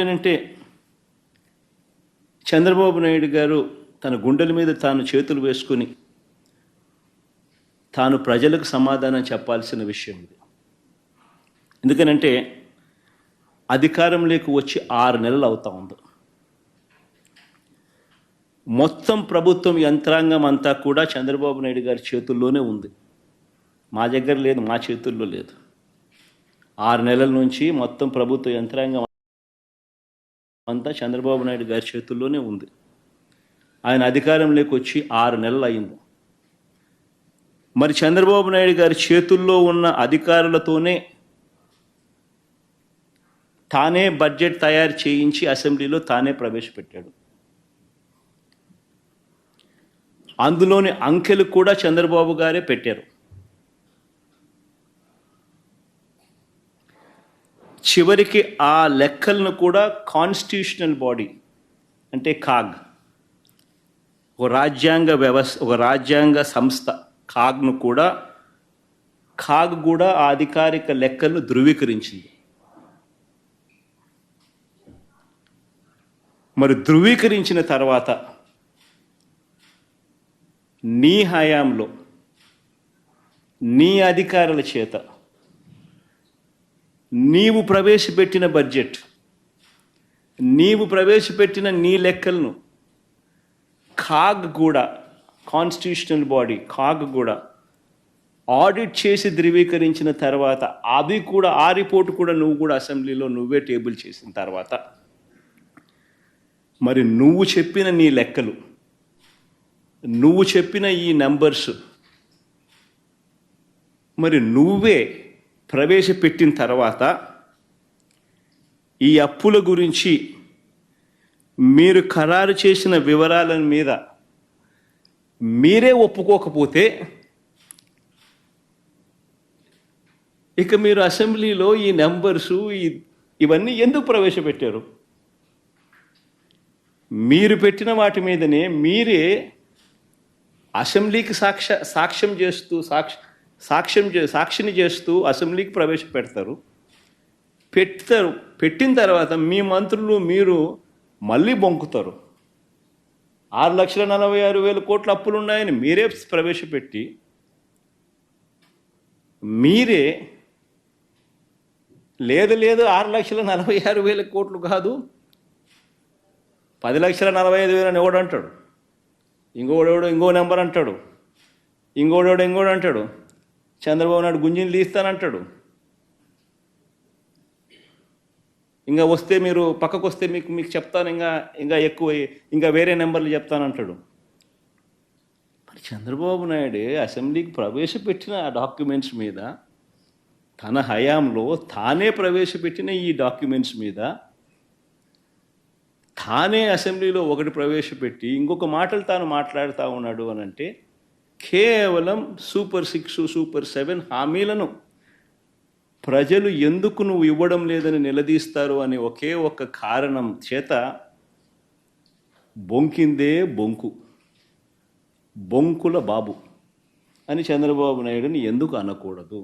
ఏంటంటే చంద్రబాబు నాయుడు గారు తన గుండెల మీద తాను చేతులు వేసుకుని తాను ప్రజలకు సమాధానం చెప్పాల్సిన విషయం ఇది. ఎందుకనంటే అధికారంలోకి వచ్చి ఆరు నెలలు అవుతా ఉంది. మొత్తం ప్రభుత్వం యంత్రాంగం అంతా కూడా చంద్రబాబు నాయుడు గారి చేతుల్లోనే ఉంది. మా దగ్గర లేదు మా చేతుల్లో లేదు. ఆరు నెలల నుంచి మొత్తం ప్రభుత్వ యంత్రాంగం అంతా చంద్రబాబు నాయుడు గారి చేతుల్లోనే ఉంది. ఆయన అధికారంలోకి వచ్చి ఆరు నెలలు అయింది. మరి చంద్రబాబు నాయుడు గారి చేతుల్లో ఉన్న అధికారులతోనే తానే బడ్జెట్ తయారు చేయించి అసెంబ్లీలో తానే ప్రవేశపెట్టాడు. అందులోని అంకెలు కూడా చంద్రబాబు గారే పెట్టారు. చివరికి ఆ లెక్కలను కూడా కాన్స్టిట్యూషనల్ బాడీ అంటే కాగ్ ఒక రాజ్యాంగ వ్యవస్థ ఒక రాజ్యాంగ సంస్థ కాగ్ను కూడా కాగ్ కూడా ఆ అధికారిక లెక్కలను ధృవీకరించింది. మరి ధృవీకరించిన తర్వాత నీ హయాంలో నీ అధికారుల చేత నీవు ప్రవేశపెట్టిన బడ్జెట్ నీవు ప్రవేశపెట్టిన నీ లెక్కలను కాగ్ కూడా కాన్స్టిట్యూషనల్ బాడీ కాగ్ కూడా ఆడిట్ చేసి ధృవీకరించిన తర్వాత అది కూడా ఆ రిపోర్ట్ కూడా నువ్వు కూడా అసెంబ్లీలో నువ్వే టేబుల్ చేసిన తర్వాత మరి నువ్వు చెప్పిన నీ లెక్కలు నువ్వు చెప్పిన ఈ నెంబర్స్ మరి నువ్వే ప్రవేశపెట్టిన తర్వాత ఈ అప్పుల గురించి మీరు ఖరారు చేసిన వివరాల మీద మీరే ఒప్పుకోకపోతే ఇక మీరు అసెంబ్లీలో ఈ నెంబర్సు ఇవన్నీ ఎందుకు ప్రవేశపెట్టారు? మీరు పెట్టిన వాటి మీదనే మీరే అసెంబ్లీకి సాక్ష సాక్ష్యం చేస్తూ సాక్ష సాక్ష్యం చే సాక్షిని చేస్తూ అసెంబ్లీకి ప్రవేశపెడతారు. పెడతారు పెట్టిన తర్వాత మీ మంత్రులు మీరు మళ్ళీ బొంకుతారు. ఆరు లక్షల నలభై ఆరు వేల కోట్ల అప్పులు ఉన్నాయని మీరే ప్రవేశపెట్టి మీరే లేదు లేదు ఆరు లక్షల నలభై ఆరు వేల కోట్లు కాదు పది లక్షల నలభై ఐదు వేలు అని ఎవడు అంటాడు? ఇంకోడెవడో ఇంకో నెంబర్ అంటాడు. ఇంకోడెవడో ఇంకోడు అంటాడు. చంద్రబాబు నాయుడు గుంజిని లీస్తానంటాడు. ఇంకా వస్తే మీరు పక్కకు వస్తే మీకు మీకు చెప్తాను ఇంకా ఇంకా ఎక్కువ ఇంకా వేరే నెంబర్లు చెప్తానంటాడు. మరి చంద్రబాబు నాయుడు అసెంబ్లీకి ప్రవేశపెట్టిన ఆ డాక్యుమెంట్స్ మీద తన హయాంలో తానే ప్రవేశపెట్టిన ఈ డాక్యుమెంట్స్ మీద తానే అసెంబ్లీలో ఒకటి ప్రవేశపెట్టి ఇంకొక మాటలు తాను మాట్లాడుతూ ఉన్నాడు అని అంటే కేవలం సూపర్ సిక్స్ సూపర్ సెవెన్ హామీలను ప్రజలు ఎందుకు నువ్వు ఇవ్వడం లేదని నిలదీస్తారు అనే ఒకే ఒక్క కారణం చేత బొంకిందే బొంకు. బొంకుల బాబు అని చంద్రబాబు నాయుడుని ఎందుకు అనకూడదు?